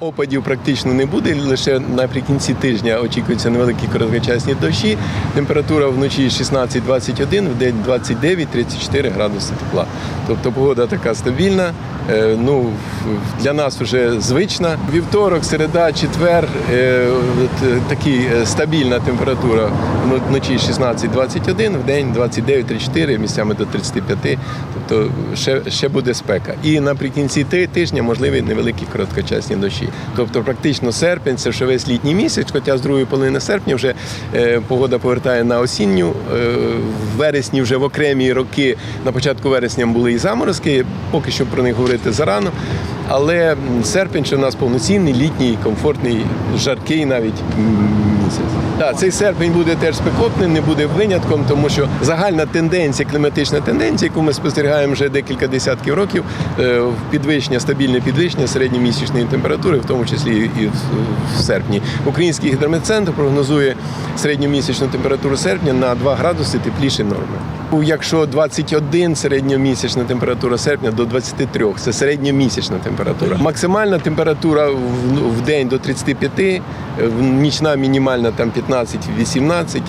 Опадів практично не буде. Лише наприкінці тижня очікуються невеликі короткочасні дощі. Температура вночі 16-21, в день 29-34 градуси тепла. Тобто погода така стабільна. е, Ну, для нас вже звична. Вівторок, середа, четвер е, е, такі е, стабільна температура. Ну, Вночі 16-21, в день 29-34, місцями до 35. Тобто ще, ще буде спека. І наприкінці ти- тижня можливі невеликі короткочасні дощі. Тобто, практично серпень це вже весь літній місяць, хоча з другої половини серпня вже погода повертає на осінню. В вересні вже в окремі роки, на початку вересня були і заморозки, поки що про них говорити зарано. Але серпень ще у нас повноцінний, літній, комфортний, жаркий навіть місяць. Так, цей серпень буде теж спекотним, не буде винятком, тому що загальна тенденція, кліматична тенденція, яку ми спостерігаємо вже декілька десятків років, е, підвищення, стабільне підвищення середньомісячної температури, в тому числі і в, серпні. Український гідрометцентр прогнозує середньомісячну температуру серпня на 2 градуси тепліше норми. Якщо 21 середньомісячна температура серпня до 23, це середньомісячна температура. Максимальна температура в, день до 35, е, в- нічна мінімальна там 15-18,